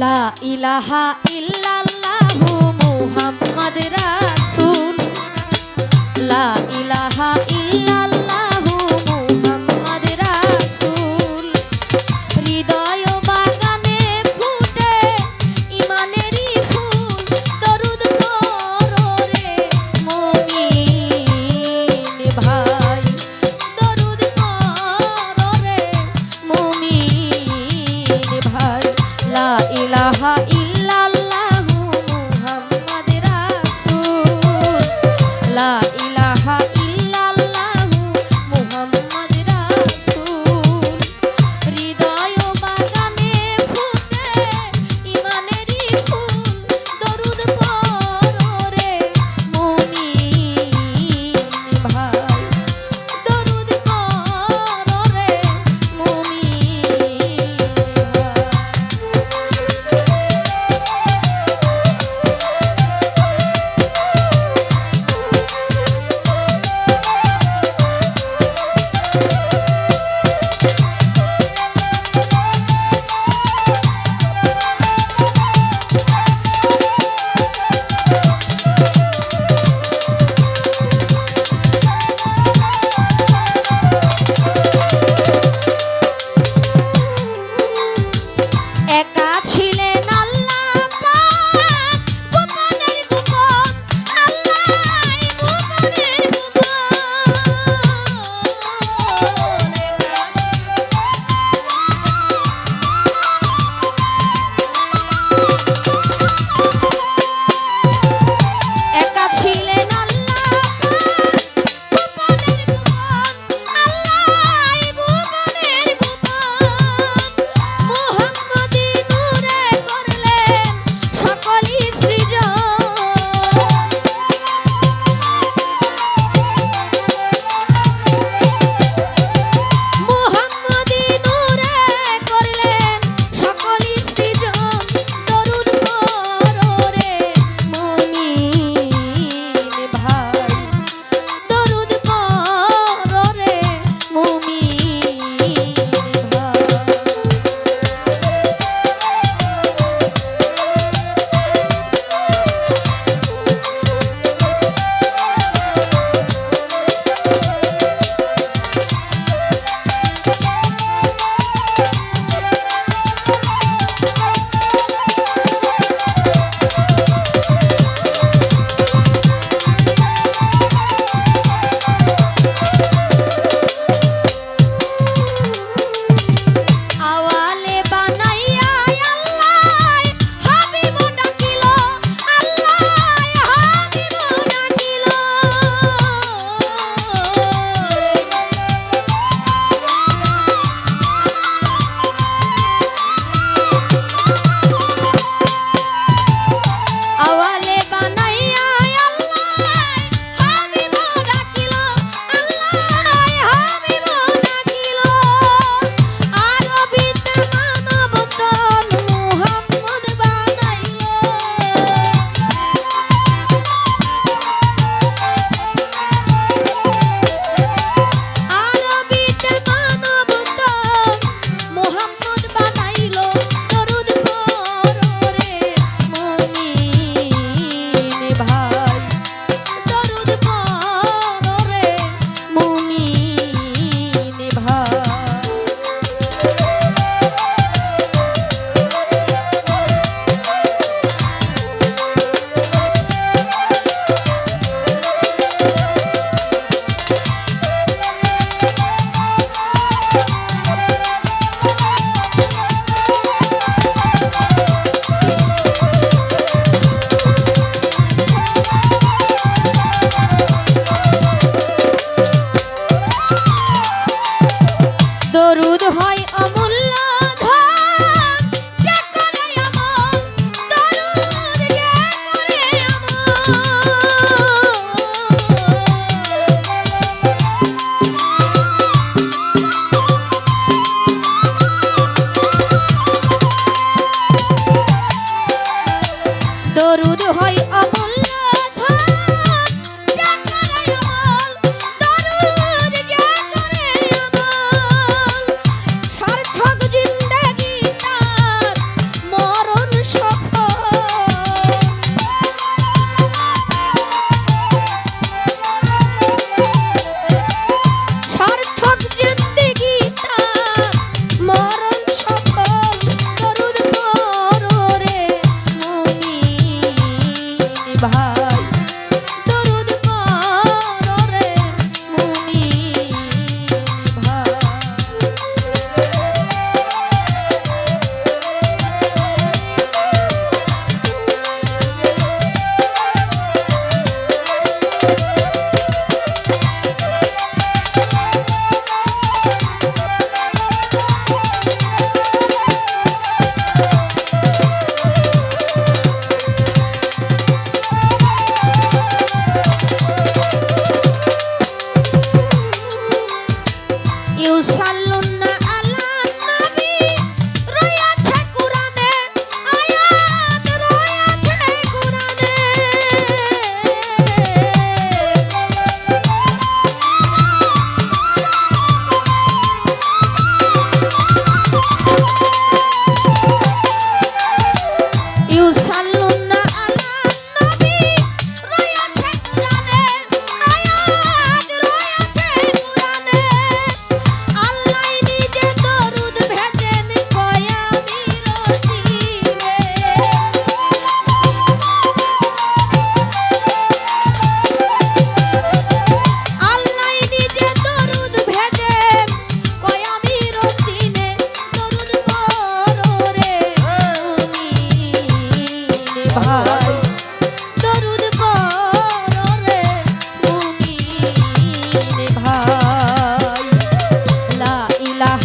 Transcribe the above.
লা ইলাহা ইল্লাল্লাহু মুহাম্মাদ রাসূল। লা ইলাহা ইল্লাল্লাহু মুহাম্মাদ রাসূল। হৃদয় বাগানে ফুটে, ইমানেরই ফুল, দরুদ পড়ো রে মুমিন ভাই। দরুদ পড়ো রে মুমিন ইলাহা দরুদ হয় লা